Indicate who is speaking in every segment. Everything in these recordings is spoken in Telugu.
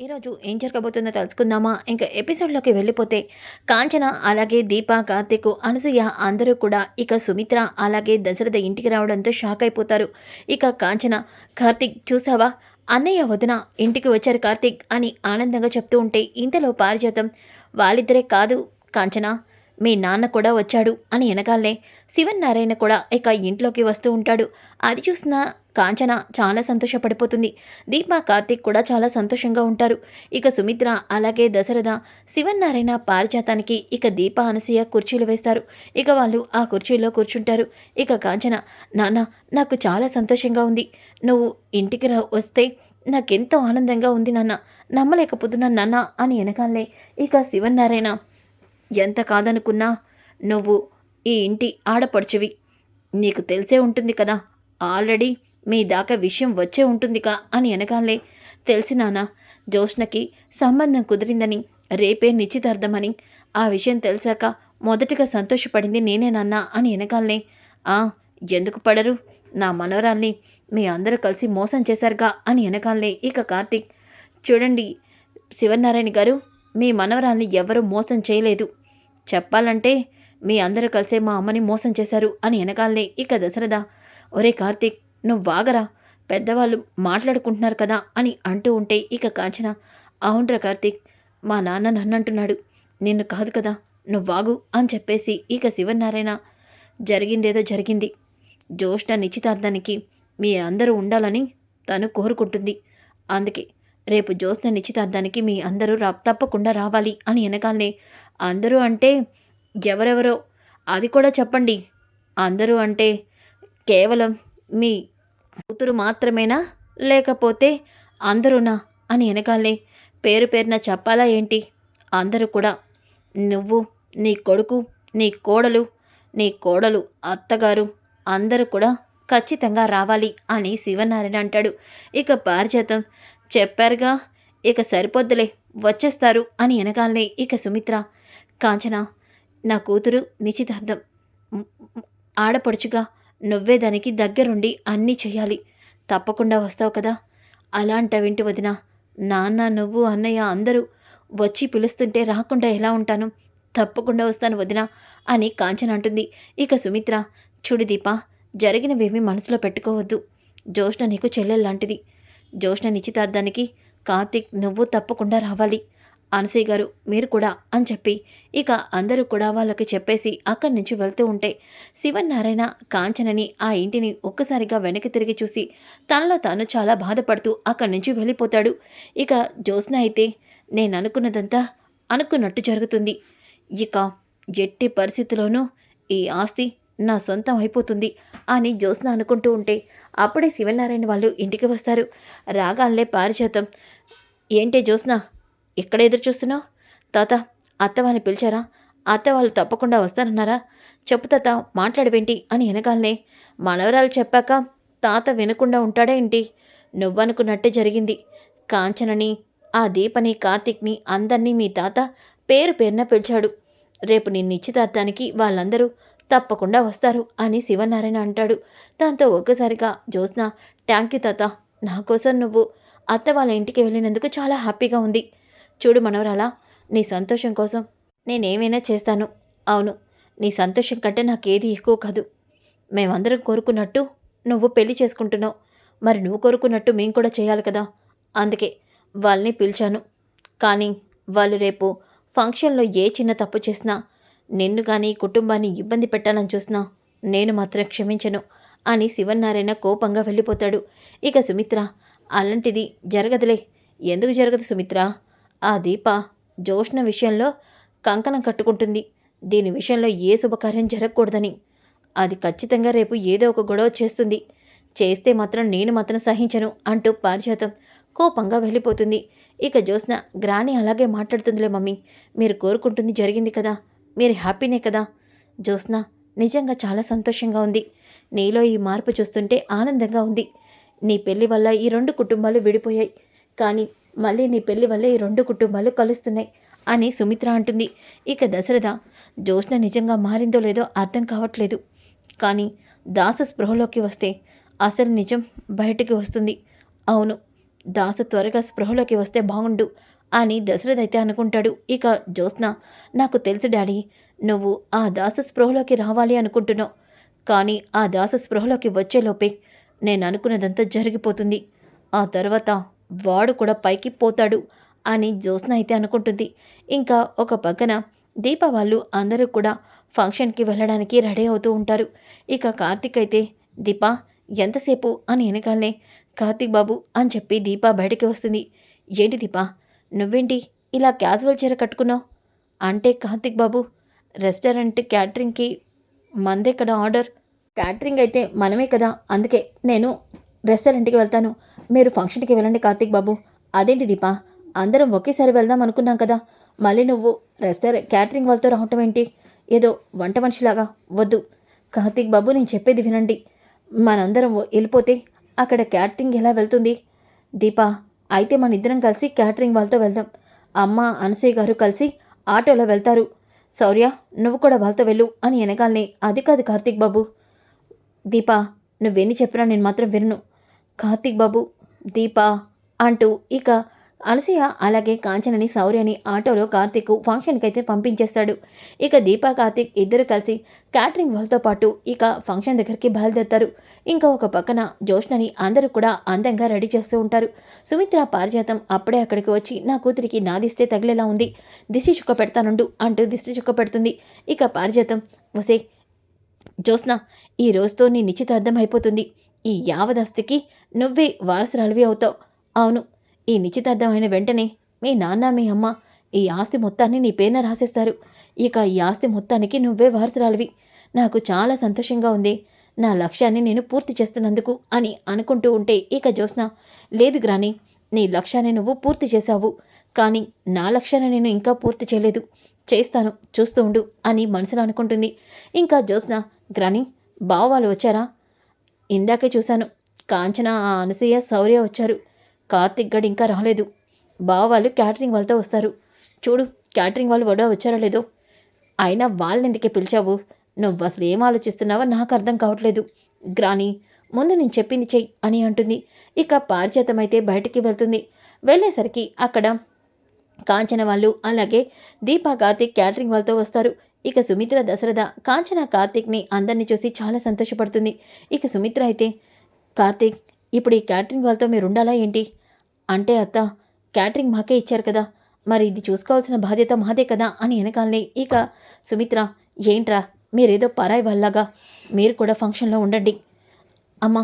Speaker 1: ఈరోజు ఏం జరగబోతుందో తెలుసుకుందామా? ఇంకా ఎపిసోడ్లోకి వెళ్ళిపోతే కాంచన అలాగే దీప కార్తిక్ అనసూయ అందరూ కూడా ఇక సుమిత్ర అలాగే దశరథ ఇంటికి రావడంతో షాక్ అయిపోతారు. ఇక కాంచన కార్తిక్ చూసావా? అన్నయ్య వదిన ఇంటికి వచ్చారు కార్తిక్ అని ఆనందంగా చెప్తూ ఉంటే ఇంతలో పారిజాతం వాళ్ళిద్దరే కాదు కాంచన. మీ నాన్న కూడా వచ్చాడు అని వెనకాలనే శివన్నారాయణ కూడా ఇక ఇంట్లోకి వస్తూ ఉంటాడు. అది చూసిన కాంచన చాలా సంతోషపడిపోతుంది. దీప కార్తీక్ కూడా చాలా సంతోషంగా ఉంటారు. ఇక సుమిత్ర అలాగే దశరథ శివన్నారాయణ పారిజాతానికి ఇక దీప అనసూయ కుర్చీలు వేస్తారు. ఇక వాళ్ళు ఆ కుర్చీలో కూర్చుంటారు. ఇక కాంచన నాన్న నాకు చాలా సంతోషంగా ఉంది. నువ్వు ఇంటికి రా వస్తే నాకెంతో ఆనందంగా ఉంది నాన్న. నమ్మలేకపోతున్నాను నాన్న అని వెనకాలే ఇక శివన్నారాయణ ఎంత కాదనుకున్నా నువ్వు ఈ ఇంటి ఆడపడుచువి. నీకు తెలిసే ఉంటుంది కదా ఆల్రెడీ మీ దాకా విషయం వచ్చే ఉంటుందిగా అని అనగాలే తెలిసినానా జోష్నకి సంబంధం కుదిరిందని రేపే నిశ్చితార్థమని ఆ విషయం తెలిసాక మొదటిగా సంతోషపడింది నేనేనన్నా అని వెనకాలనే ఆ ఎందుకు పడరు? నా మనవరాల్ని మీ అందరూ కలిసి మోసం చేశారుగా అని వెనకాలనే ఇక కార్తీక్ చూడండి శివనారాయణ గారు మీ మనవరాల్ని ఎవరూ మోసం చేయలేదు. చెప్పాలంటే మీ అందరూ కలిసే మా అమ్మని మోసం చేశారు అని వెనకాలనే ఇక దశరథ ఒరే కార్తీక్ నువ్వు వాగరా పెద్దవాళ్ళు మాట్లాడుకుంటున్నారు కదా అని అంటూ ఉంటే ఇక కాంచన అవునరా కార్తీక్ మా నాన్న నన్ను అంటున్నాడు నిన్ను కాదు కదా నువ్వు వాగు అని చెప్పేసి ఇక శివనారాయణ జరిగిందేదో జరిగింది. జ్యోష్ణ నిశ్చితార్థానికి మీ అందరూ ఉండాలని తను కోరుకుంటుంది. అందుకే రేపు జ్యోత్స్న నిశ్చితార్థానికి మీ అందరూ రా తప్పకుండా రావాలి అని వెనకాలనే అందరూ అంటే ఎవరెవరో? అది కూడా చెప్పండి. అందరూ అంటే కేవలం మీ కూతురు మాత్రమేనా? లేకపోతే అందరూనా? అని వెనకాలే పేరు పేరున చెప్పాలా ఏంటి? అందరూ కూడా నువ్వు నీ కొడుకు నీ కోడలు నీ కోడలు అత్తగారు అందరూ కూడా ఖచ్చితంగా రావాలి అని శివనారాయణ అంటాడు. ఇక పారిజాతం చెప్పారుగా ఇక సరిపోద్దులే వచ్చేస్తారు అని వెనకాలనే ఇక సుమిత్ర. కాంచన నా కూతురు నిశ్చితార్థం. ఆడపడుచుగా నువ్వే దానికి దగ్గరుండి అన్నీ చేయాలి తప్పకుండా వస్తావు కదా? అలాంటవింటి వదిన నాన్న నువ్వు అన్నయ్య అందరూ వచ్చి పిలుస్తుంటే రాకుండా ఎలా ఉంటాను? తప్పకుండా వస్తాను వదిన అని కాంచన అంటుంది. ఇక సుమిత్ర చూడు దీప జరిగినవేమీ మనసులో పెట్టుకోవద్దు. జోష్ణ నీకు చెల్లెల్లాంటిది. జోష్ణ నిశ్చితార్థానికి కార్తీక్ నువ్వు తప్పకుండా రావాలి. అనసూయ గారు మీరు కూడా అని చెప్పి ఇక అందరూ కూడా వాళ్ళకి చెప్పేసి అక్కడి నుంచి వెళ్తూ ఉంటే శివనారాయణ కాంచనని ఆ ఇంటిని ఒక్కసారిగా వెనక్కి తిరిగి చూసి తనలో తాను చాలా బాధపడుతూ అక్కడి నుంచి వెళ్ళిపోతాడు. ఇక జ్యోత్స్న అయితే నేను అనుకున్నదంతా అనుకున్నట్టు జరుగుతుంది. ఇక ఎట్టి పరిస్థితిలోనూ ఈ ఆస్తి నా సొంతం అయిపోతుంది అని జ్యోత్స్న అనుకుంటూ ఉంటే అప్పుడే శివనారాయణ వాళ్ళు ఇంటికి వస్తారు. రాగాలే పారిచేతం ఏంటే జ్యోత్స్న ఇక్కడ ఎదురు చూస్తున్నావు? తాత అత్త వాళ్ళని పిలిచారా? అత్త వాళ్ళు తప్పకుండా వస్తానన్నారా? చెప్పు తాత మాట్లాడవేంటి? అని వెనకాలనే మనవరాలు చెప్పాక తాత వినకుండా ఉంటాడా ఏంటి? నువ్వనుకున్నట్టే జరిగింది. కాంచనని ఆ దీపని కార్తిక్ని అందరినీ మీ తాత పేరు పేరున పిలిచాడు. రేపు నీ నిశ్చితార్థానికి వాళ్ళందరూ తప్పకుండా వస్తారు అని శివనారాయణ అంటాడు. దాంతో ఒక్కసారిగా జ్యోత్స్న ట్యాంక్ యూ తాత. నా కోసం నువ్వు అత్త వాళ్ళ ఇంటికి వెళ్ళినందుకు చాలా హ్యాపీగా ఉంది. చూడు మనవరాలా నీ సంతోషం కోసం నేనేమైనా చేస్తాను. అవును నీ సంతోషం కంటే నాకేది ఎక్కువ కాదు. మేమందరం కోరుకున్నట్టు నువ్వు పెళ్ళి చేసుకుంటున్నావు. మరి నువ్వు కోరుకున్నట్టు మేము కూడా చేయాలి కదా. అందుకే వాళ్ళని పిలిచాను. కానీ వాళ్ళు రేపు ఫంక్షన్లో ఏ చిన్న తప్పు చేసినా నిన్ను కానీ కుటుంబాన్ని ఇబ్బంది పెట్టాలని చూసినా నేను మాత్రం క్షమించను అని శివనారాయణ కోపంగా వెళ్ళిపోతాడు. ఇక సుమిత్ర అలాంటిది జరగదులే. ఎందుకు జరగదు సుమిత్ర? ఆ దీప జోష్ణ విషయంలో కంకణం కట్టుకుంటుంది. దీని విషయంలో ఏ శుభకార్యం జరగకూడదని. అది ఖచ్చితంగా రేపు ఏదో ఒక గొడవ చేస్తుంది. చేస్తే మాత్రం నేను మాత్రం సహించను అంటూ పారిజాతం కోపంగా వెళ్ళిపోతుంది. ఇక జ్యోత్స్న గ్రాని అలాగే మాట్లాడుతుందిలే మమ్మీ. మీరు కోరుకుంటుంది జరిగింది కదా. మీరు హ్యాపీనే కదా. జ్యోత్స్న నిజంగా చాలా సంతోషంగా ఉంది. నీలో ఈ మార్పు చూస్తుంటే ఆనందంగా ఉంది. నీ పెళ్ళి వల్ల ఈ రెండు కుటుంబాలు విడిపోయాయి. కానీ మళ్ళీ నీ పెళ్ళి వల్ల ఈ రెండు కుటుంబాలు కలుస్తున్నాయి అని సుమిత్ర అంటుంది. ఇక దశరథ జ్యోత్స్న నిజంగా మారిందో లేదో అర్థం కావట్లేదు. కానీ దాస స్పృహలోకి వస్తే అసలు నిజం బయటికి వస్తుంది. అవును దాస త్వరగా స్పృహలోకి వస్తే బాగుండు అని దశరథ్ అయితే అనుకుంటాడు. ఇక జ్యోత్స్న నాకు తెలుసు డాడీ నువ్వు ఆ దాస స్పృహలోకి రావాలి అనుకుంటున్నావు. కానీ ఆ దాస స్పృహలోకి వచ్చేలోపే నేను అనుకున్నదంతా జరిగిపోతుంది. ఆ తర్వాత వాడు కూడా పైకి పోతాడు అని జ్యోత్స్న అయితే అనుకుంటుంది. ఇంకా ఒక పక్కన దీప వాళ్ళు అందరూ కూడా ఫంక్షన్కి వెళ్ళడానికి రెడీ అవుతూ ఉంటారు. ఇక కార్తిక్ అయితే దీప ఎంతసేపు? అని వెనకాలనే కార్తిక్ బాబు అని చెప్పి దీప బయటికి వస్తుంది. ఏంటి దీప నువ్వేంటి ఇలా క్యాజువల్ చీర కట్టుకున్నావు? అంటే కార్తిక్ బాబు రెస్టారెంట్ క్యాటరింగ్కి మందే కదా ఆర్డర్. క్యాటరింగ్ అయితే మనమే కదా అందుకే నేను రెస్టారెంట్కి వెళ్తాను. మీరు ఫంక్షన్కి వెళ్ళండి కార్తీక్ బాబు. అదేంటి దీపా? అందరం ఒకేసారి వెళ్దాం అనుకున్నాం కదా. మళ్ళీ నువ్వు రెస్టారెంట్ క్యాటరింగ్ వాళ్ళతో రావటం ఏంటి? ఏదో వంట మనిషిలాగా. వద్దు. కార్తీక్ బాబు నేను చెప్పేది వినండి. మనందరం వెళ్ళిపోతే అక్కడ క్యాటరింగ్ ఎలా వెళ్తుంది? దీపా అయితే మన ఇద్దరం కలిసి క్యాటరింగ్ వాళ్ళతో వెళ్దాం. అమ్మ అనసూయ గారు కలిసి ఆటోలో వెళ్తారు. శౌర్య నువ్వు కూడా వాళ్ళతో వెళ్ళు అని వెనకాలనే అది కాదు కార్తీక్ బాబు. దీపా నువ్వెన్ని చెప్పినా నేను మాత్రం వినను. కార్తీక్ బాబు దీపా అంటూ ఇక అనసూయ అలాగే కాంచనని శౌర్యని ఆటోలో కార్తీక్ ఫంక్షన్కి అయితే పంపించేస్తాడు. ఇక దీపా కార్తీక్ ఇద్దరు కలిసి క్యాటరింగ్ వాళ్ళతో పాటు ఇక ఫంక్షన్ దగ్గరికి బయలుదేరుతారు. ఇంకా ఒక పక్కన జోష్నని అందరూ కూడా అందంగా రెడీ చేస్తూ ఉంటారు. సుమిత్ర పారిజాతం అప్పుడే అక్కడికి వచ్చి నా కూతురికి నాదిస్తే తగిలేలా ఉంది. దిష్టి చుక్క పెడతానుండు అంటూ దిష్టి చుక్క పెడుతుంది. ఇక పారిజాతం వసే జోస్నా ఈ రోజుతో నీ నిశ్చితార్థం అయిపోతుంది. ఈ యావదస్తికి నువ్వే వారసురాలివి అవుతావు. అవును ఈ నిశ్చితార్థం అయిన వెంటనే మీ నాన్న మీ అమ్మ ఈ ఆస్తి మొత్తాన్ని నీ పేరున రాసేస్తారు. ఇక ఈ ఆస్తి మొత్తానికి నువ్వే వారసురాలివి. నాకు చాలా సంతోషంగా ఉంది. నా లక్ష్యాన్ని నేను పూర్తి చేస్తున్నందుకు అని అనుకుంటూ ఉంటే ఇక జ్యోత్స్న లేదు గ్రాని నీ లక్ష్యాన్ని నువ్వు పూర్తి చేశావు. కానీ నా లక్ష్యాన్ని నేను ఇంకా పూర్తి చేయలేదు. చేస్తాను చూస్తూ ఉండు అని మనసులో అనుకుంటుంది. ఇంకా జ్యోత్స్న గ్రాని బావ వాళ్ళు వచ్చారా? ఇందాకే చూశాను. కాంచన ఆ అనసూయ శౌర్య వచ్చారు. కార్తిక్ గడ్ ఇంకా రాలేదు. బావ వాళ్ళు క్యాటరింగ్ వాళ్ళతో వస్తారు. చూడు క్యాటరింగ్ వాళ్ళు కూడా వచ్చారో లేదో. అయినా వాళ్ళని ఎందుకే పిలిచావు? నువ్వు అసలు ఏం ఆలోచిస్తున్నావో నాకు అర్థం కావట్లేదు. గ్రాని ముందు నేను చెప్పింది చెయ్యి అని అంటుంది. ఇక పారిచేతమైతే బయటికి వెళ్తుంది. వెళ్ళేసరికి అక్కడ కాంచన వాళ్ళు అలాగే దీపా కార్తిక్ క్యాటరింగ్ వాళ్ళతో వస్తారు. ఇక సుమిత్ర దశరథ కాంచన కార్తిక్ని అందరిని చూసి చాలా సంతోషపడుతుంది. ఇక సుమిత్ర అయితే కార్తిక్ ఇప్పుడు ఈ క్యాటరింగ్ వాళ్ళతో మీరు ఉండాలా ఏంటి? అంటే అత్త క్యాటరింగ్ మాకే ఇచ్చారు కదా. మరి ఇది చూసుకోవాల్సిన బాధ్యత మాదే కదా అని వెనకాలనే ఇక సుమిత్ర ఏంట్రా మీరేదో పరాయి వాళ్ళగా మీరు కూడా ఫంక్షన్లో ఉండండి. అమ్మా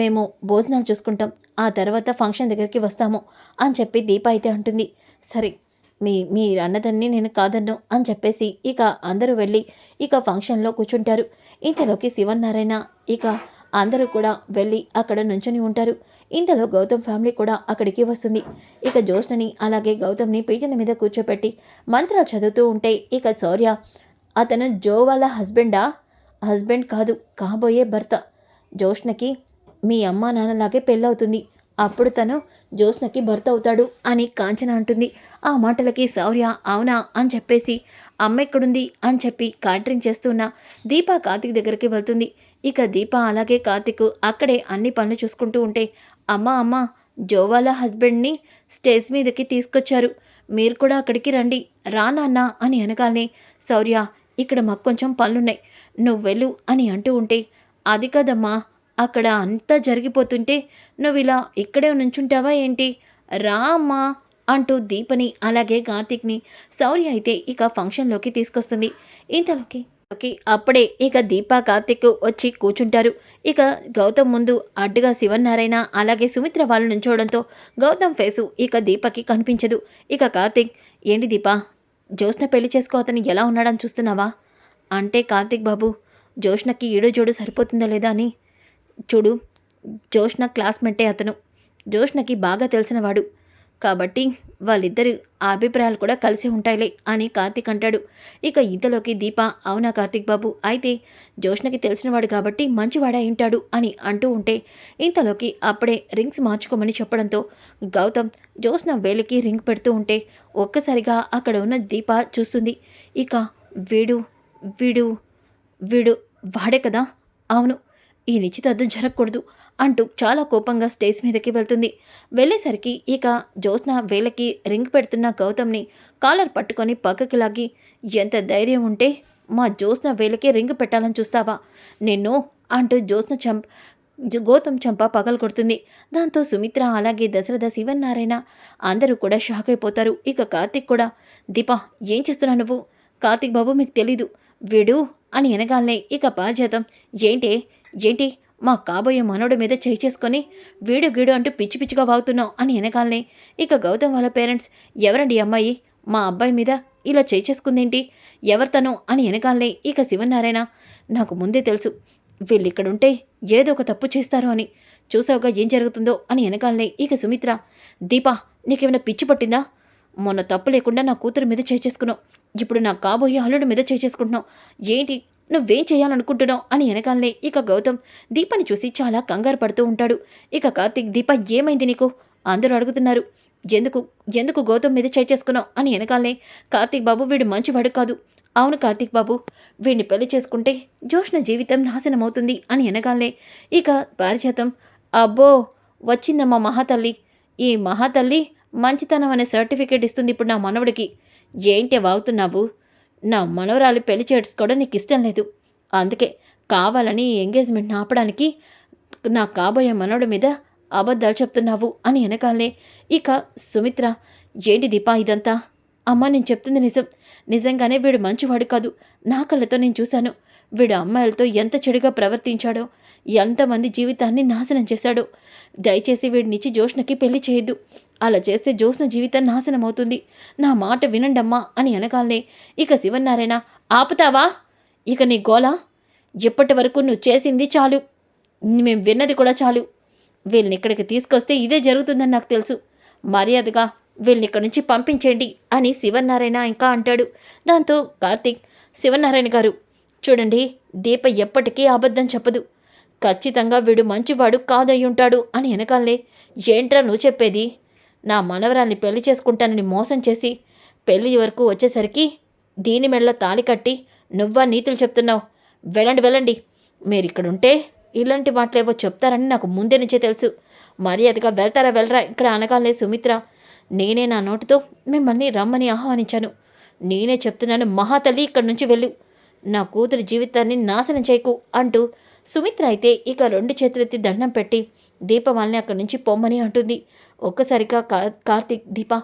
Speaker 1: మేము భోజనాలు చూసుకుంటాం. ఆ తర్వాత ఫంక్షన్ దగ్గరికి వస్తాము అని చెప్పి దీప అయితే అంటుంది. సరే మీ మీరు అన్నదాన్ని నేను కాదన్ను అని చెప్పేసి ఇక అందరూ వెళ్ళి ఇక ఫంక్షన్లో కూర్చుంటారు. ఇంతలోకి శివన్నారాయణ ఇక అందరూ కూడా వెళ్ళి అక్కడ నుంచొని ఉంటారు. ఇంతలో గౌతమ్ ఫ్యామిలీ కూడా అక్కడికి వస్తుంది. ఇక జ్యోష్ణని అలాగే గౌతమ్ని పీటల మీద కూర్చోపెట్టి మంత్రాలు చదువుతూ ఉంటే ఇక శౌర్య అతను జో వాళ్ళ హస్బెండా? హస్బెండ్ కాదు కాబోయే భర్త. జ్యోష్ణకి మీ అమ్మా నాన్నలాగే పెళ్ళవుతుంది. అప్పుడు తను జ్యోత్స్నకి భర్త అవుతాడు అని కాంచన అంటుంది. ఆ మాటలకి శౌర్య అవునా? అని చెప్పేసి అమ్మ ఎక్కడుంది? అని చెప్పి క్యాటరింగ్ చేస్తున్న దీప కార్తిక్ దగ్గరికి వెళ్తుంది. ఇక దీప అలాగే కార్తిక్ అక్కడే అన్ని పనులు చూసుకుంటూ ఉంటే అమ్మ అమ్మ జోవాల హస్బెండ్ని స్టేజ్ మీదకి తీసుకొచ్చారు. మీరు కూడా అక్కడికి రండి. రా నాన్న అని అనగానే శౌర్య ఇక్కడ మాకు కొంచెం పనులున్నాయి. నువ్వు వెళ్ళు అని అంటూ ఉంటే అది కదమ్మా. అక్కడ అంతా జరిగిపోతుంటే నువ్వు ఇలా ఇక్కడే నుంచుంటావా ఏంటి? రా అమ్మా అంటూ దీపని అలాగే కార్తీక్ని శౌర్య అయితే ఇక ఫంక్షన్లోకి తీసుకొస్తుంది. ఇంతలోకి అప్పుడే ఇక దీపా కార్తిక్ వచ్చి కూర్చుంటారు. ఇక గౌతమ్ ముందు అడ్డుగా శివన్నారాయణ అలాగే సుమిత్ర వాళ్ళు నుంచోవడంతో గౌతమ్ ఫేసు ఇక దీపకి కనిపించదు. ఇక కార్తిక్ ఏంటి దీప? జ్యోత్స్న పెళ్ళి చేసుకో అతను ఎలా ఉన్నాడని చూస్తున్నావా? అంటే కార్తిక్ బాబు జోష్నకి ఈడు జోడు సరిపోతుందా లేదా అని చూడు జోష్న క్లాస్మేటే అతను. జోష్నకి బాగా తెలిసినవాడు. కాబట్టి వాళ్ళిద్దరి అభిప్రాయాలు కూడా కలిసి ఉంటాయిలే అని కార్తీక్ అంటాడు. ఇక ఇంతలోకి దీప అవునా కార్తీక్ బాబు? అయితే జోష్నకి తెలిసినవాడు కాబట్టి మంచివాడే ఉంటాడు అని అంటూ ఉంటే ఇంతలోకి అప్పుడే రింగ్స్ మార్చుకోమని చెప్పడంతో గౌతమ్ జోష్న వేలికి రింగ్ పెడుతూ ఉంటే ఒక్కసారిగా అక్కడ ఉన్న దీప చూస్తుంది. ఇక వీడు వీడు వీడు వాడే కదా? అవును ఈ నిశ్చితార్థం జరగకూడదు అంటూ చాలా కోపంగా స్టేజ్ మీదకి వెళ్తుంది. వెళ్ళేసరికి ఇక జ్యోత్స్న వేలకి రింగ్ పెడుతున్న గౌతమ్ని కాలర్ పట్టుకొని పక్కకి లాగి ఎంత ధైర్యం ఉంటే మా జ్యోత్స్న వేలకి రింగ్ పెట్టాలని చూస్తావా? నిన్ను అంటూ జ్యోత్స్న చంప్ గౌతమ్ చంప పగలు కొడుతుంది. దాంతో సుమిత్ర అలాగే దశరథ శివన్నారాయణ అందరూ కూడా షాక్ అయిపోతారు. ఇక కార్తిక్ కూడా దీపా ఏం చేస్తున్నావు నువ్వు? కార్తిక్ బాబు మీకు తెలీదు. వీడు అని అనగానే ఇక బాధ్యతం ఏంటే? ఏంటి? మా కాబోయే మనోడి మీద చేయి చేసుకొని వీడు గీడు అంటూ పిచ్చి పిచ్చిగా వాగుతున్నావు అని వెనకాలనే ఇక గౌతమ్ వాళ్ళ పేరెంట్స్ ఎవరండి అమ్మాయి? మా అబ్బాయి మీద ఇలా చేయి చేసుకుందేంటి? ఎవరితను? అని వెనకాలనే ఇక శివనారాయణ నాకు ముందే తెలుసు. వీళ్ళు ఇక్కడుంటే ఏదో ఒక తప్పు చేస్తారు అని. చూసావుగా ఏం జరుగుతుందో? అని వెనకాలనే ఇక సుమిత్ర దీపా నీకేమైనా పిచ్చి పట్టిందా? మొన్న తప్పు లేకుండా నా కూతురు మీద చేసుకున్నావు. ఇప్పుడు నా కాబోయే అల్లుడి మీద చేసుకుంటున్నావు. ఏంటి? నువ్వేం చేయాలనుకుంటున్నావు అని వెనకాలనే ఇక గౌతమ్ దీపని చూసి చాలా కంగారు పడుతూ ఉంటాడు. ఇక కార్తీక్ దీప ఏమైంది నీకు? అందరూ అడుగుతున్నారు. ఎందుకు? ఎందుకు గౌతమ్ మీద చేసుకున్నావు? అని వెనకాలనే కార్తీక్ బాబు వీడు మంచివాడు కాదు. అవును కార్తీక్ బాబు వీడిని పెళ్ళి చేసుకుంటే జోష్న జీవితం నాశనం అవుతుంది. అని వెనకాలనే ఇక పారిజాతం అబ్బో వచ్చిందమ్మా మహాతల్లి. ఈ మహాతల్లి మంచితనం అనే సర్టిఫికేట్ ఇస్తుంది ఇప్పుడు నా మనవడికి. ఏంటి వాగుతున్నావు? నా మనవరాలు పెళ్ళి చేసుకోవడం నీకు ఇష్టం లేదు. అందుకే కావాలని ఎంగేజ్మెంట్ ఎంగేజ్మెంట్ని ఆపడానికి నా కాబోయే మనవడి మీద అబద్ధాలు చెప్తున్నావు అని వెనకాలే ఇక సుమిత్ర ఏంటి దీపా ఇదంతా? అమ్మ నేను చెప్తుంది నిజం. నిజంగానే వీడు మంచివాడు కాదు. నా కళ్ళతో నేను చూశాను. వీడు అమ్మాయిలతో ఎంత చెడుగా ప్రవర్తించాడో ఎంతమంది జీవితాన్ని నాశనం చేశాడో. దయచేసి వీడినిచ్చి జోష్నకి పెళ్ళి చేయొద్దు. అలా చేస్తే జ్యోత్స్న జీవితం నాశనం అవుతుంది నా మాట వినండమ్మా అని అనగాలనే ఇక శివన్నారాయణ ఆపుతావా? ఇక నీ గోళ? ఇప్పటి వరకు నువ్వు చేసింది చాలు. మేము విన్నది కూడా చాలు. వీళ్ళని ఇక్కడికి తీసుకొస్తే ఇదే జరుగుతుందని నాకు తెలుసు. మర్యాదగా వీళ్ళని ఇక్కడి నుంచి పంపించండి అని శివనారాయణ ఇంకా అంటాడు. దాంతో కార్తీక్ శివనారాయణ గారు చూడండి దీప ఎప్పటికీ అబద్ధం చెప్పదు. ఖచ్చితంగా వీడు మంచివాడు కాదయ్యి ఉంటాడు అని వెనకాలే ఏంట్రా నువ్వు చెప్పేది? నా మనవరాల్ని పెళ్ళి చేసుకుంటానని మోసం చేసి పెళ్ళి వరకు వచ్చేసరికి దీని మెడలో తాళి కట్టి నువ్వా నీతులు చెప్తున్నావు. వెళ్ళండి వెళ్ళండి. మీరు ఇక్కడ ఉంటే ఇలాంటి మాటలేవో చెప్తారని నాకు ముందే నుంచే తెలుసు. మర్యాదగా వెళ్తారా వెళ్ళరా? ఇక్కడ అనగాలే సుమిత్ర. నేనే నా నోటితో మిమ్మల్ని రమ్మని ఆహ్వానించాను. నేనే చెప్తున్నాను మహాతల్లి ఇక్కడి నుంచి వెళ్ళు. నా కూతురి జీవితాన్ని నాశనం చేయకు అంటూ సుమిత్ర అయితే ఇక రెండు చేతులెత్తి దండం పెట్టి దీపమాలని అక్కడి నుంచి పొమ్మని అంటుంది. ఒక్కసారిగా కార్తీక్ దీప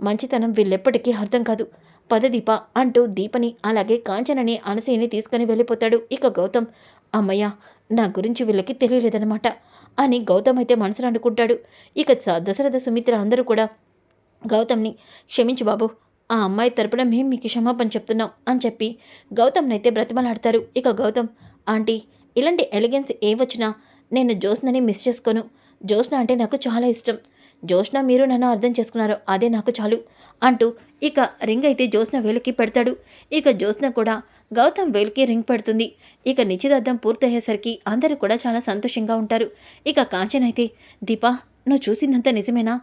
Speaker 1: మంచితనం వీళ్ళెప్పటికీ అర్థం కాదు. పద దీప అంటూ దీపని అలాగే కాంచనని అనసీని తీసుకుని వెళ్ళిపోతాడు. ఇక గౌతమ్ అమ్మయ్య నా గురించి వీళ్ళకి తెలియలేదనమాట అని గౌతమ్ అయితే మనసులో అనుకుంటాడు. ఇక స- దశరథ సుమిత్ర అందరూ కూడా గౌతమ్ని క్షమించు బాబు ఆ అమ్మాయి తరపున మేము మీకు క్షమాపణ చెప్తున్నాం అని చెప్పి గౌతమ్ని అయితే బ్రతిమలాడతారు. ఇక గౌతమ్ ఆంటీ ఇలాంటి ఎలిగెన్స్ ఏ వచ్చినా నేను జ్యోత్స్నని మిస్ చేసుకోను. జ్యోత్స్న అంటే నాకు చాలా ఇష్టం. జోష్న మీరు నన్ను అర్థం చేసుకున్నారు అదే నాకు చాలు అంటూ ఇక రింగ్ అయితే జ్యోత్స్న వేలికి పెడతాడు. ఇక జ్యోత్స్న కూడా గౌతమ్ వేలికి రింగ్ పెడుతుంది. ఇక నిశ్చితార్థం పూర్తయ్యేసరికి అందరూ కూడా చాలా సంతోషంగా ఉంటారు. ఇక కాంచన్ అయితే దీపా నువ్వు చూసిందంత నిజమేనా?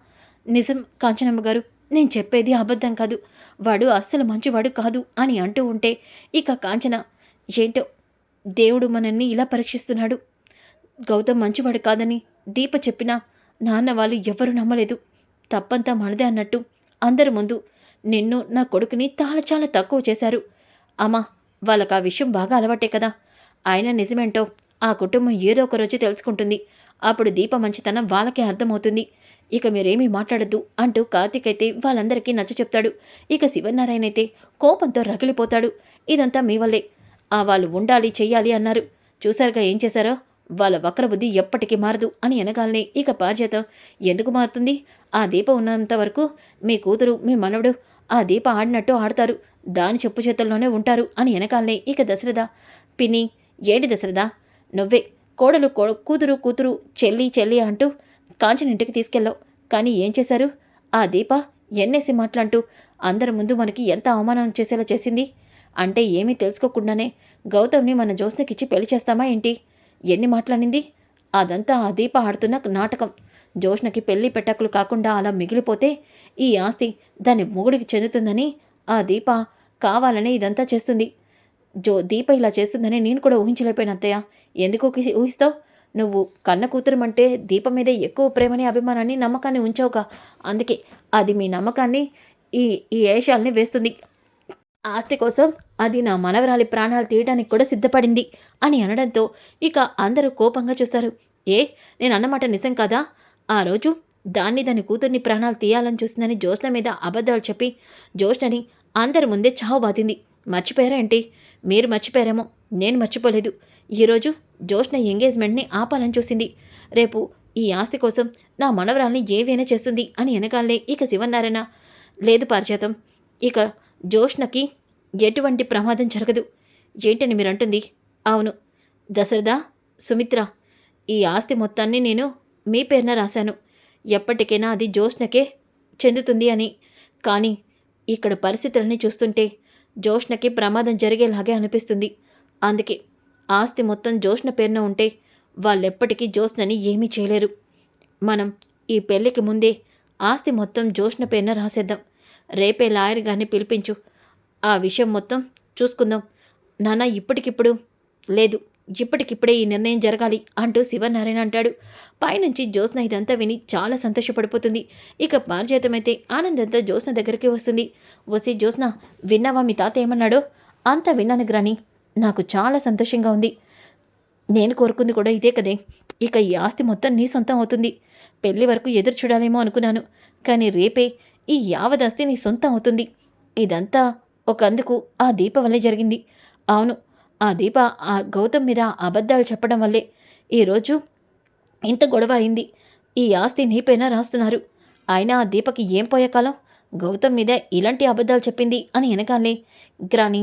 Speaker 1: నిజం కాంచనమ్మ గారు నేను చెప్పేది అబద్ధం కాదు. వాడు అస్సలు మంచివాడు కాదు అని అంటూ ఉంటే ఇక కాంచన ఏంటో దేవుడు మనల్ని ఇలా పరీక్షిస్తున్నాడు. గౌతమ్ మంచివాడు కాదని దీప చెప్పినా నాన్న వాళ్ళు ఎవరు నమ్మలేదు. తప్పంతా మనదే అన్నట్టు అందరి ముందు నిన్ను నా కొడుకుని చాలా చాలా తక్కువ చేశారు. అమ్మా వాళ్ళకి ఆ విషయం బాగా అలవాటే కదా. ఆయన నిజమేంటో ఆ కుటుంబం ఏదో ఒక రోజు తెలుసుకుంటుంది. అప్పుడు దీప మంచితనం వాళ్ళకే అర్థమవుతుంది. ఇక మీరేమీ మాట్లాడద్దు అంటూ కార్తీక్ అయితే వాళ్ళందరికీ నచ్చ చెప్తాడు. ఇక శివనారాయణ అయితే కోపంతో రగిలిపోతాడు. ఇదంతా మీ వల్లే. ఆ వాళ్ళు ఉండాలి చెయ్యాలి అన్నారు. చూసారుగా ఏం చేశారో? వాళ్ళ వక్ర బుద్ధి ఎప్పటికీ మారదు అని అనగాలనే ఇక బాధ్యత ఎందుకు మారుతుంది? ఆ దీప ఉన్నంత వరకు మీ కూతురు మీ మనవడు ఆ దీప ఆడినట్టు ఆడతారు. దాని చెప్పు చేతుల్లోనే ఉంటారు అని వెనకాలనే ఇక దశరథ పిన్ని ఏంటి దశరథ? నువ్వే కోడలు కో కూతురు కూతురు చెల్లి చెల్లి అంటూ కాంచన ఇంటికి తీసుకెళ్ళావు. కానీ ఏం చేశారు? ఆ దీప ఎన్నేసి మాట్లాంటూ అందరి ముందు మనకి ఎంత అవమానం చేసేలా చేసింది? అంటే ఏమీ తెలుసుకోకుండానే గౌతమ్ని మన జ్యోత్స్నకిచ్చి పెళ్ళి చేస్తామా ఏంటి? ఎన్ని మాట్లాడింది? అదంతా ఆ దీప ఆడుతున్న నాటకం. జోష్ణకి పెళ్ళి పెట్టకులు కాకుండా అలా మిగిలిపోతే ఈ ఆస్తి దాని మొగుడికి చెందుతుందని ఆ దీప కావాలని ఇదంతా చేస్తుంది. జో దీప ఇలా చేస్తుందని నేను కూడా ఊహించలేకపోయిన అత్తయ్య. ఎందుకు ఊహిస్తావు? నువ్వు కన్న కూతురమంటే దీప మీదే ఎక్కువ ప్రేమని అభిమానాన్ని నమ్మకాన్ని ఉంచావుగా. అందుకే అది మీ నమ్మకాన్ని ఈ ఈ ఏషాలని వేస్తుంది. ఆస్తి కోసం అది నా మనవరాలి ప్రాణాలు తీయడానికి కూడా సిద్ధపడింది అని అనడంతో ఇక అందరూ కోపంగా చూస్తారు. ఏ నేను అన్నమాట నిజం కదా? ఆ రోజు దాన్ని దాని కూతుర్ని ప్రాణాలు తీయాలని చూసిందని జ్యోత్స్న మీద అబద్ధాలు చెప్పి జ్యోష్ణని అందరి ముందే చావు బాతింది. మర్చిపోయారా ఏంటి? మీరు మర్చిపోయారేమో నేను మర్చిపోలేదు. ఈరోజు జోష్ణ ఎంగేజ్మెంట్ని ఆపాలని చూసింది. రేపు ఈ ఆస్తి కోసం నా మనవరాల్ని ఏవైనా చేస్తుంది అని వెనకాలే ఇక శివనారాయణ లేదు పారిచేతం ఇక జోష్ణకి ఎటువంటి ప్రమాదం జరగదు. ఏంటని మీరంటుంది? అవును. దశరథ సుమిత్ర ఈ ఆస్తి మొత్తాన్ని నేను మీ పేరున రాశాను. ఎప్పటికైనా అది జోష్నకే చెందుతుంది అని. కానీ ఇక్కడ పరిస్థితులని చూస్తుంటే జోష్నకి ప్రమాదం జరిగేలాగే అనిపిస్తుంది. అందుకే ఆస్తి మొత్తం జోష్న పేరున ఉంటే వాళ్ళెప్పటికీ జోష్నని ఏమీ చేయలేరు. మనం ఈ పెళ్ళికి ముందే ఆస్తి మొత్తం జోష్న పేరున రాసేద్దాం. రేపే లాయర్ గారిని పిలిపించు. ఆ విషయం మొత్తం చూసుకుందాం. నాన్న ఇప్పటికిప్పుడు లేదు. ఇప్పటికిప్పుడే ఈ నిర్ణయం జరగాలి అంటూ శివనారాయణ అంటాడు. పైనుంచి జ్యోత్స్న ఇదంతా విని చాలా సంతోషపడిపోతుంది. ఇక పారిజాతమైతే ఆనందంతో జ్యోత్స్న దగ్గరికి వస్తుంది. వసి జ్యోత్స్న విన్నావా మీ తాత ఏమన్నాడో? అంతా విన్నాను గ్రాని. నాకు చాలా సంతోషంగా ఉంది. నేను కోరుకుంది కూడా ఇదే కదే. ఇక ఈ ఆస్తి మొత్తం నీ సొంతం అవుతుంది. పెళ్ళి వరకు ఎదురు చూడాలేమో అనుకున్నాను. కానీ రేపే ఈ యావదాస్తి నీ సొంతం అవుతుంది. ఇదంతా ఒకందుకు ఆ దీప వల్లే జరిగింది. అవును ఆ దీప ఆ గౌతమ్ మీద అబద్ధాలు చెప్పడం వల్లే. ఈరోజు ఇంత గొడవ అయింది. ఈ ఆస్తి నీపైన రాస్తున్నారు. అయినా ఆ దీపకి ఏం పోయే కాలం? గౌతమ్ మీద ఇలాంటి అబద్ధాలు చెప్పింది అని వెనకాలే గ్రాని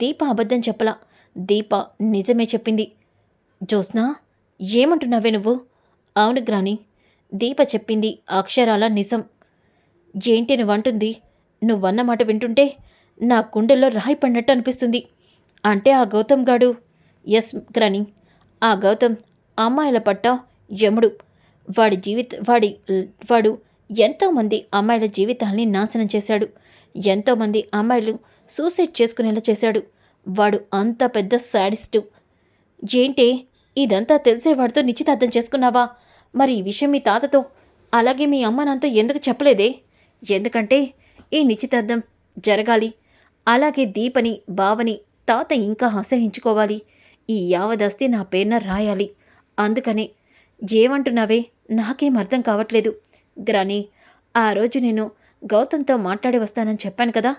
Speaker 1: దీప అబద్ధం చెప్పలా. దీప నిజమే చెప్పింది. జ్యోత్స్నా ఏమంటున్నావే నువ్వు? అవును గ్రాని దీప చెప్పింది అక్షరాల నిజం. ఏంటి నువ్వంటుంది? నువ్వన్న మాట వింటుంటే నా గుండెల్లో రాయి పడినట్టు అనిపిస్తుంది. అంటే ఆ గౌతమ్ గాడు? ఎస్ గ్రాని. ఆ గౌతమ్ అమ్మాయిల పట్ట యముడు. వాడి జీవిత వాడి వాడు ఎంతోమంది అమ్మాయిల జీవితాల్ని నాశనం చేశాడు. ఎంతోమంది అమ్మాయిలు సూసైడ్ చేసుకునేలా చేశాడు. వాడు అంత పెద్ద సాడిస్టు. ఏంటి ఇదంతా తెలిసేవాడితో నిశ్చితార్థం చేసుకున్నావా? మరి ఈ విషయం మీ తాతతో అలాగే మీ అమ్మ నాన్నతో ఎందుకు చెప్పలేదే? ఎందుకంటే ఈ నిశ్చితార్థం జరగాలి అలాగే దీపని బావని తాత ఇంకా అసహించుకోవాలి. ఈ యావదస్తి నా పేరున రాయాలి. అందుకనే ఏమంటున్నావే? నాకేం అర్థం కావట్లేదు. గ్రాని ఆ రోజు నేను గౌతంతో మాట్లాడి వస్తానని చెప్పాను కదా?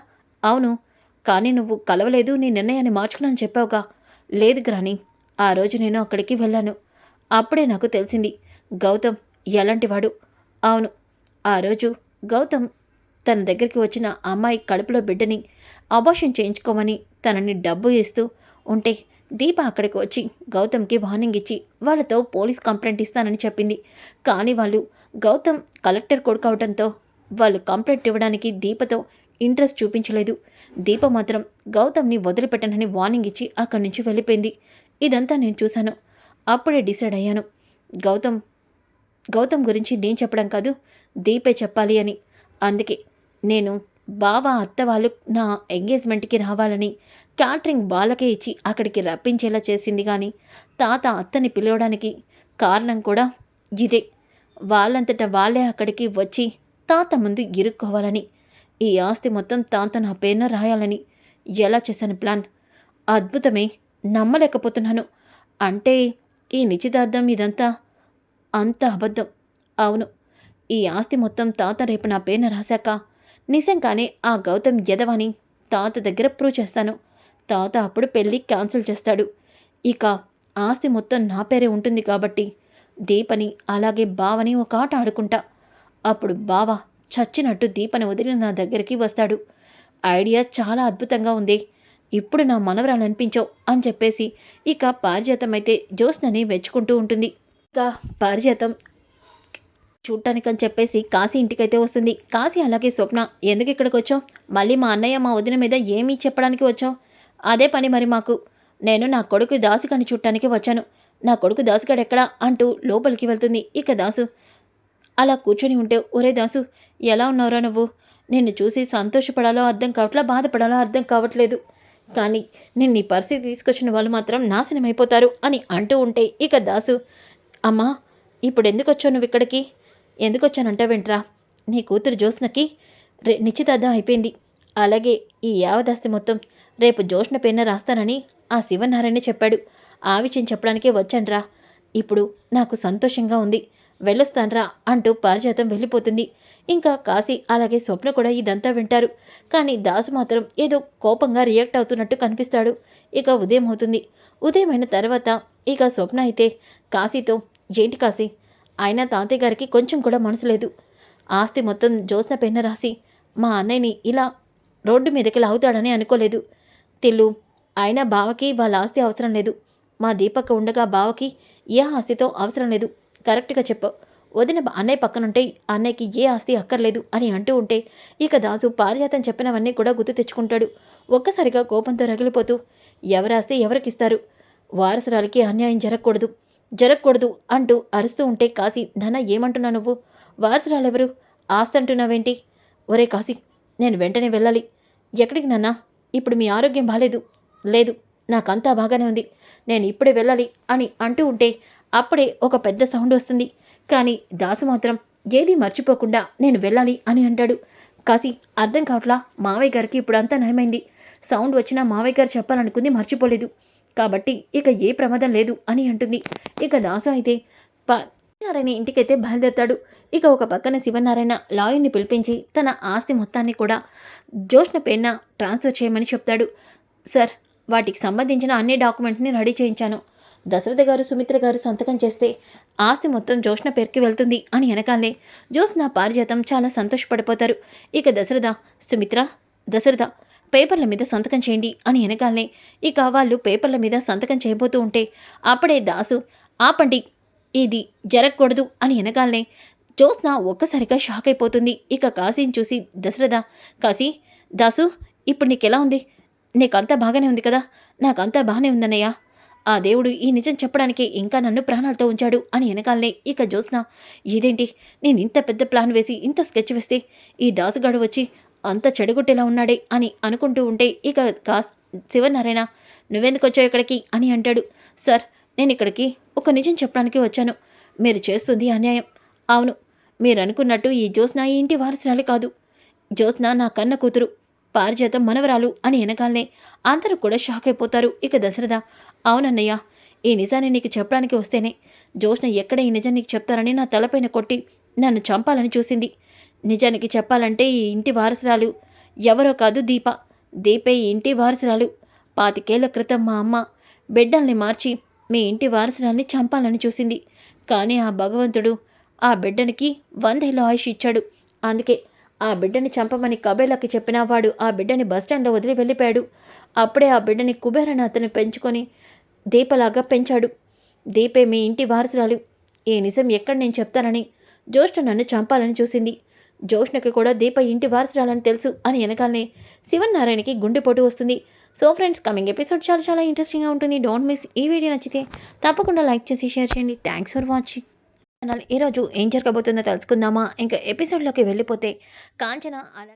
Speaker 1: అవును. కానీ నువ్వు కలవలేదు నీ నిర్ణయాన్ని మార్చుకున్నాను చెప్పావుగా. లేదు గ్రాని ఆ రోజు నేను అక్కడికి వెళ్ళాను. అప్పుడే నాకు తెలిసింది గౌతమ్ ఎలాంటివాడు? అవును. ఆ రోజు గౌతమ్ తన దగ్గరికి వచ్చిన అమ్మాయి కడుపులో బిడ్డని అబార్షన్ చేయించుకోమని తనని డబ్బు ఇస్తూ ఉంటే దీప అక్కడికి వచ్చి గౌతమ్కి వార్నింగ్ ఇచ్చి వాళ్ళతో పోలీస్ కంప్లైంట్ ఇస్తానని చెప్పింది. కానీ వాళ్ళు గౌతమ్ కలెక్టర్ కొడుకు అవడంతో వాళ్ళు కంప్లైంట్ ఇవ్వడానికి దీపతో ఇంట్రెస్ట్ చూపించలేదు. దీప మాత్రం గౌతమ్ని వదిలిపెట్టనని వార్నింగ్ ఇచ్చి అక్కడి నుంచి వెళ్ళిపోయింది. ఇదంతా నేను చూశాను. అప్పుడే డిసైడ్ అయ్యాను. గౌతమ్ గౌతమ్ గురించి నేను చెప్పడం కాదు దీపే చెప్పాలి అని. అందుకే నేను బావ అత్త వాళ్ళు నా ఎంగేజ్మెంట్కి రావాలని క్యాటరింగ్ వాళ్ళకే ఇచ్చి అక్కడికి రప్పించేలా చేసింది కానీ తాత అత్తని పిలవడానికి కారణం కూడా ఇదే. వాళ్ళంతట వాళ్ళే అక్కడికి వచ్చి తాత ముందు ఇరుక్కోవాలని ఈ ఆస్తి మొత్తం తాత నా పేరున రాయాలని ఎలా చేశాను ప్లాన్? అద్భుతమే నమ్మలేకపోతున్నాను. అంటే ఈ నిశ్చితార్థం ఇదంతా అంత అబద్ధం. అవును ఈ ఆస్తి మొత్తం తాత రేపు నా పేరున రాశాక నిజంగానే ఆ గౌతమ్ యదవని తాత దగ్గర ప్రూవ్ చేస్తాను. తాత అప్పుడు పెళ్ళి క్యాన్సిల్ చేస్తాడు. ఇక ఆస్తి మొత్తం నా పేరే ఉంటుంది కాబట్టి దీపని అలాగే బావని ఒక ఆట ఆడుకుంటా. అప్పుడు బావ చచ్చినట్టు దీపని వదిలి నా దగ్గరికి వస్తాడు. ఐడియా చాలా అద్భుతంగా ఉంది. ఇప్పుడు నా మనవరాలు అనిపించావు అని చెప్పేసి ఇక పారిజాతం అయితే జ్యోత్స్నని వెచ్చుకుంటూ ఉంటుంది. ఇక పారిజాతం చూడటానికని చెప్పేసి కాశీ ఇంటికైతే వస్తుంది. కాశీ అలాగే స్వప్న ఎందుకు ఇక్కడికి వచ్చావు? మళ్ళీ మా అన్నయ్య మా వదిన మీద ఏమీ చెప్పడానికి వచ్చావు? అదే పని మరి మాకు. నేను నా కొడుకు దాసుగాని చూడటానికి వచ్చాను. నా కొడుకు దాసుగాడు ఎక్కడా? అంటూ లోపలికి వెళ్తుంది ఇక దాసు. అలా కూర్చొని ఉంటే ఒరే దాసు ఎలా ఉన్నావురా నువ్వు? నిన్ను చూసి సంతోషపడాలో అర్థం కావట్లా బాధపడాలో అర్థం కావట్లేదు. కానీ నేను నీ పరిస్థితి తీసుకొచ్చిన వాళ్ళు మాత్రం నాశనం అయిపోతారు అని అంటూ ఉంటే ఇక దాసు అమ్మా ఇప్పుడు ఎందుకు వచ్చావు నువ్వు ఇక్కడికి? ఎందుకు వచ్చానంటావేంట్రా నీ కూతురు జ్యోత్స్నకి రే నిశ్చితార్థం అయిపోయింది. అలాగే ఈ యావదాస్తి మొత్తం రేపు జోష్న పెన్న రాస్తానని ఆ శివనారాయణ చెప్పాడు. ఆ విషయం చెప్పడానికే వచ్చానురా. ఇప్పుడు నాకు సంతోషంగా ఉంది. వెళ్ళొస్తాన్రా అంటూ పారిజాతం వెళ్ళిపోతుంది. ఇంకా కాశీ అలాగే స్వప్న కూడా ఇదంతా వింటారు. కానీ దాసు మాత్రం ఏదో కోపంగా రియాక్ట్ అవుతున్నట్టు కనిపిస్తాడు. ఇక ఉదయం అవుతుంది. ఉదయం అయిన తర్వాత ఇక స్వప్న అయితే కాశీతో ఏంటి కాశీ? ఆయన తాతయ్య గారికి కొంచెం కూడా మనసు లేదు. ఆస్తి మొత్తం జ్యోత్స్న పెన్న రాసి మా అన్నయ్యని ఇలా రోడ్డు మీదకి లాగుతాడని అనుకోలేదు. తిల్లు ఆయన బావకి వాళ్ళ ఆస్తి అవసరం లేదు. మా దీపక్క ఉండగా బావకి ఏ ఆస్తితో అవసరం లేదు. కరెక్ట్గా చెప్పు. వదిన అన్నయ్య పక్కనుంటే అన్నయ్యకి ఏ ఆస్తి అక్కర్లేదు అని అంటూ ఉంటే ఇక దాసు పారిజాతం చెప్పినవన్నీ కూడా గుర్తు తెచ్చుకుంటాడు. ఒక్కసారిగా కోపంతో రగిలిపోతూ ఎవరాస్తి ఎవరికిస్తారు? వారసురాలికి అన్యాయం జరగకూడదు. జరగకూడదు అంటూ అరుస్తూ ఉంటే కాశీ నాన్న ఏమంటున్నావు నువ్వు? వారసురాలెవరు? ఆస్తి అంటున్నావేంటి ఒరే కాశీ నేను వెంటనే వెళ్ళాలి. ఎక్కడికి నాన్న? ఇప్పుడు మీ ఆరోగ్యం బాలేదు. లేదు నాకంతా బాగానే ఉంది. నేను ఇప్పుడే వెళ్ళాలి అని అంటూ ఉంటే అప్పుడే ఒక పెద్ద సౌండ్ వస్తుంది. కానీ దాసు మాత్రం ఏది మర్చిపోకుండా నేను వెళ్ళాలి అని అంటాడు. కాశీ అర్థం కావట్లా? మావయ్య గారికి ఇప్పుడు అంతా నయమైంది. సౌండ్ వచ్చినా మావయ్య గారు చెప్పాలనుకుంది మర్చిపోలేదు. కాబట్టి ఇక ఏ ప్రమాదం లేదు అని అంటుంది. ఇక దాసు అయితే ప నారాయణ ఇంటికైతే బయలుదేరుతాడు. ఇక ఒక పక్కన శివనారాయణ లాయర్ని పిలిపించి తన ఆస్తి మొత్తాన్ని కూడా జోష్న పేరున ట్రాన్స్ఫర్ చేయమని చెప్తాడు. సార్ వాటికి సంబంధించిన అన్ని డాక్యుమెంట్ని రెడీ చేయించాను. దశరథ గారు సుమిత్ర గారు సంతకం చేస్తే ఆస్తి మొత్తం జోష్న పేరుకి వెళ్తుంది అని వెనకాలే జోష్న పారిజాతం చాలా సంతోషపడిపోతారు. ఇక దశరథ సుమిత్ర దశరథ పేపర్ల మీద సంతకం చేయండి అని వెనకాలనే ఇక వాళ్ళు పేపర్ల మీద సంతకం చేయబోతూ ఉంటే అప్పుడే దాసు ఆపండి ఇది జరగకూడదు అని వెనకాలనే జ్యోత్స్న ఒక్కసారిగా షాక్ అయిపోతుంది. ఇక కాశీని చూసి దశరథ కాశీ దాసు ఇప్పుడు నీకెలా ఉంది? నీకంతా బాగానే ఉంది కదా? నాకంతా బాగానే ఉందన్నయ్య. ఆ దేవుడు ఈ నిజం చెప్పడానికి ఇంకా నన్ను ప్రాణాలతో ఉంచాడు అని వెనకాలనే ఇక జ్యోత్స్న ఇదేంటి? నేను ఇంత పెద్ద ప్లాన్ వేసి ఇంత స్కెచ్ వేస్తే ఈ దాసుగాడు వచ్చి అంత చెడగొట్టేలా ఉన్నాడే అని అనుకుంటూ ఉంటే ఇక కా శివనారాయణ నువ్వెందుకు వచ్చావు ఇక్కడికి? అని అంటాడు. సార్ నేను ఇక్కడికి ఒక నిజం చెప్పడానికి వచ్చాను. మీరు చేస్తుంది అన్యాయం. అవును మీరు అనుకున్నట్టు ఈ జ్యోత్స్న ఈ ఇంటి వారసురాలు కాదు. జ్యోత్స్న నా కన్న కూతురు. పారిజాతం మనవరాలు అని వెనకాలనే అందరూ కూడా షాక్ అయిపోతారు ఇక దశరథ. అవునన్నయ్య ఈ నిజాన్ని నీకు చెప్పడానికి వస్తేనే జ్యోత్స్న ఎక్కడ ఈ నిజం నీకు చెప్తారని నా తలపైన కొట్టి నన్ను చంపాలని చూసింది. నిజానికి చెప్పాలంటే ఈ ఇంటి వారసురాలు ఎవరో కాదు దీప. దీపే ఈ ఇంటి వారసురాలు. పాతికేళ్ళ క్రితం మా అమ్మ బిడ్డల్ని మార్చి మీ ఇంటి వారసురాల్ని చంపాలని చూసింది. కానీ ఆ భగవంతుడు ఆ బిడ్డనికి వందేళ్ళు ఆయుష్ ఇచ్చాడు. అందుకే ఆ బిడ్డని చంపమని కబేలాకి చెప్పిన వాడు ఆ బిడ్డని బస్టాండ్లో వదిలి వెళ్ళిపోయాడు. అప్పుడే ఆ బిడ్డని కుబేరని అతను పెంచుకొని దీపలాగా పెంచాడు. దీపే మీ ఇంటి వారసురాలు. ఈ నిజం ఎక్కడ నేను చెప్తానని జ్యోష్ఠ నన్ను చంపాలని చూసింది. జోష్ణకి కూడా దీప ఇంటి వారసురాలని తెలుసు అని వెనకాలనే శివనారాయణకి గుండెపోటు వస్తుంది. సో ఫ్రెండ్స్ కమింగ్ ఎపిసోడ్ చాలా చాలా ఇంట్రెస్టింగ్గా ఉంటుంది. డోంట్ మిస్ ఈ వీడియో నచ్చితే తప్పకుండా లైక్ చేసి షేర్ చేయండి. థ్యాంక్స్ ఫర్ వాచింగ్ ఛానల్ ఈరోజు ఏం జరగబోతుందో తెలుసుకుందామా? ఇంకా ఎపిసోడ్లోకి వెళ్ళిపోతే కాంచన అలా